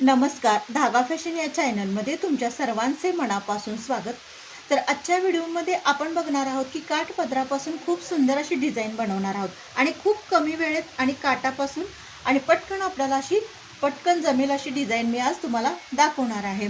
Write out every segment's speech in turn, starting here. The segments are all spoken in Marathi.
नमस्कार धागा फॅशन या चॅनलमध्ये तुमच्या सर्वांचे मनापासून स्वागत. तर आजच्या व्हिडिओमध्ये आपण बघणार आहोत की काठ पदरापासून खूप सुंदर अशी डिझाईन बनवणार आहोत आणि खूप कमी वेळेत आणि काटापासून आणि पटकन आपल्याला अशी पटकन जमेल अशी डिझाईन मी आज तुम्हाला दाखवणार आहे.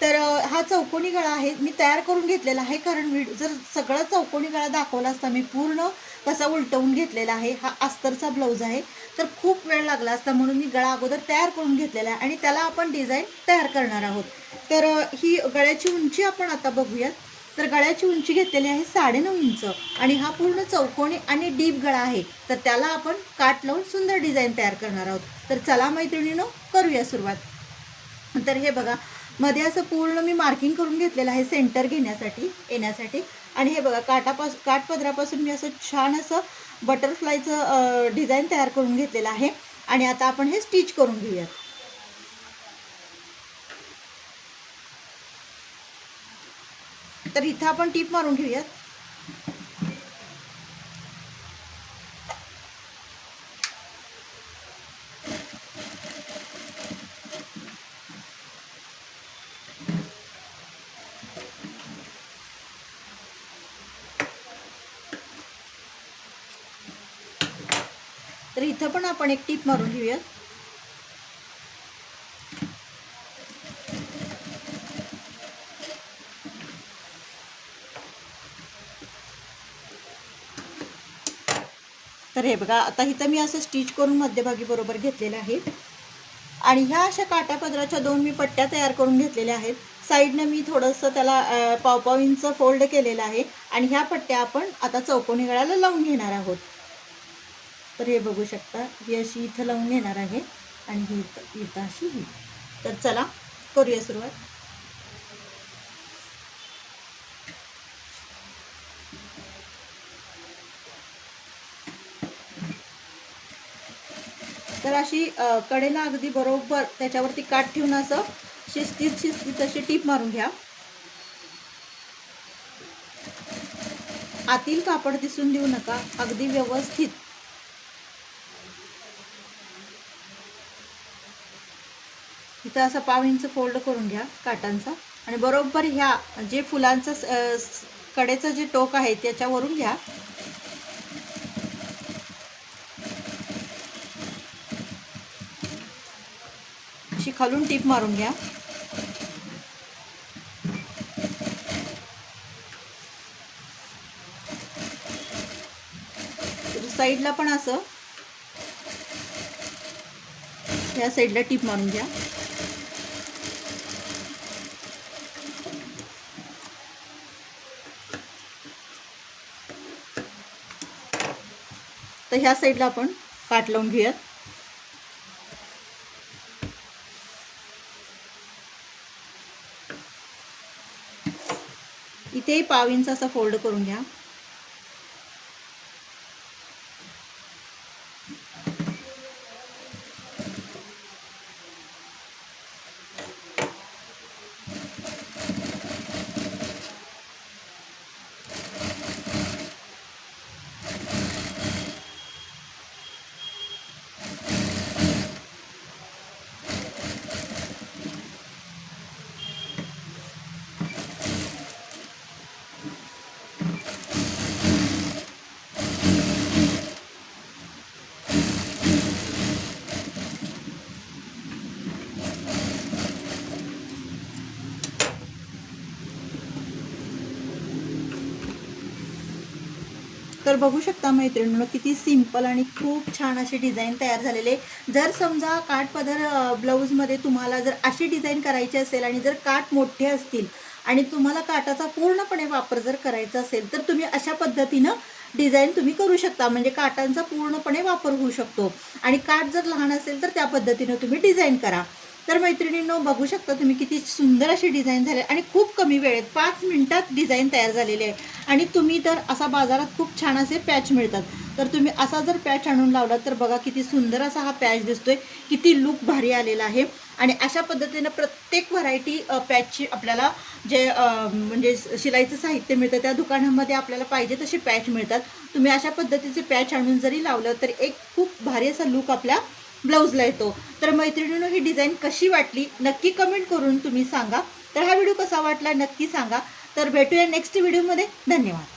तर हा चौकोनी गळा आहे मी तयार करून घेतलेला आहे कारण व्हिड जर सगळा चौकोनी गळा दाखवला असता मी पूर्ण कसा उलटवून घेतलेला आहे हा अस्तरचा ब्लाऊज आहे. तर खूप वेळ लागला असता म्हणून मी गळा अगोदर तयार करून घेतलेला आहे आणि त्याला आपण डिझाईन तयार करणार आहोत. तर ही गळ्याची उंची आपण आता बघूयात. तर गळ्याची उंची घेतलेली आहे साडेनऊ इंच आणि हा पूर्ण चौकोनी आणि डीप गळा आहे. तर त्याला आपण काट लावून सुंदर डिझाईन तयार करणार आहोत. तर चला मैत्रिणीनं करूया सुरुवात. तर हे बघा मध्ये असं पूर्ण मी मार्किंग करून घेतलेलं आहे सेंटर घेण्यासाठी येण्यासाठी. आणि हे बघा काटापास काठपदरापासून मी असं छान असं बटरफ्लायचं डिझाईन तयार करून घेतलेलं आहे. आणि आता आपण हे स्टिच करून घेऊयात. तर इथं आपण टीप मारून घेऊयात. तर इथं पण आपण एक टीप मारून घेऊयात. तर हे बघा आता इथं मी असं स्टिच करून मध्यभागी बरोबर घेतलेलं आहे. आणि ह्या अशा काटापदराच्या दोन मी पट्ट्या तयार करून घेतलेल्या आहेत. साईडनं मी थोडंसं त्याला अं, इंच फोल्ड केलेलं आहे. आणि ह्या पट्ट्या आपण आता चौकोनी गळाला लावून घेणार आहोत. तर हे बघू शकता ही अशी इथं लावून घेणार आहे आणि ही इथं इथं अशी ही. तर चला करूया सुरुवात. तर अशी कडेला अगदी बरोबर त्याच्यावरती काठ ठेवून असं शिस्तीत शिस्तीत अशी टीप मारून घ्या. आतील कापड दिसून देऊ नका अगदी व्यवस्थित. इथं असं पाव इंच फोल्ड करून घ्या काटांचा आणि बरोबर ह्या जे फुलांचं कडेचं जे टोक आहे त्याच्यावरून घ्या. अशी खालून टीप मारून घ्या. साईडला पण असं. ह्या साईडला टीप मारून घ्या. तर ह्या साईडला आपण पाट लावून घेऊयात. इथेही पाव इंच असा फोल्ड करून घ्या. तर बघू शकता मैत्रिणीनं किती सिंपल आणि खूप छान असे डिझाईन तयार झालेले जर समजा काठपदर ब्लाऊजमध्ये तुम्हाला जर अशी डिझाईन करायची असेल आणि जर काठ मोठे असतील आणि तुम्हाला काटाचा पूर्णपणे वापर जर करायचा असेल तर तुम्ही अशा पद्धतीनं डिझाईन तुम्ही करू शकता. म्हणजे काटांचा पूर्णपणे वापर होऊ शकतो. आणि काठ जर लहान असेल तर त्या पद्धतीनं तुम्ही डिझाईन करा. तर मैत्रिणींनो बघू शकता तुम्ही किती सुंदर अशी डिझाईन झाली आणि खूप कमी वेळेत पाच मिनटात डिझाईन तयार झालेली आहे. आणि तुम्ही तर असा बाजारात खूप छान असे पॅच मिळतात. तर तुम्ही असा जर पॅच आणून लावला तर बघा किती सुंदर असा हा पॅच दिसतोय किती लुक भारी आलेला आहे. आणि अशा पद्धतीनं प्रत्येक व्हरायटी पॅचची आपल्याला जे म्हणजे शिलाईचं साहित्य मिळतं त्या दुकानामध्ये आपल्याला पाहिजे तसे पॅच मिळतात. तुम्ही अशा पद्धतीचे पॅच आणून जरी लावलं तर एक खूप भारी असा लुक आपल्या ब्लाऊजला येतो. तर मैत्रिणीनं ही डिझाईन कशी वाटली? नक्की कमेंट करून तुम्ही सांगा. तर हा व्हिडिओ कसा वाटला नक्की सांगा. तर भेटूया नेक्स्ट व्हिडिओमध्ये. धन्यवाद.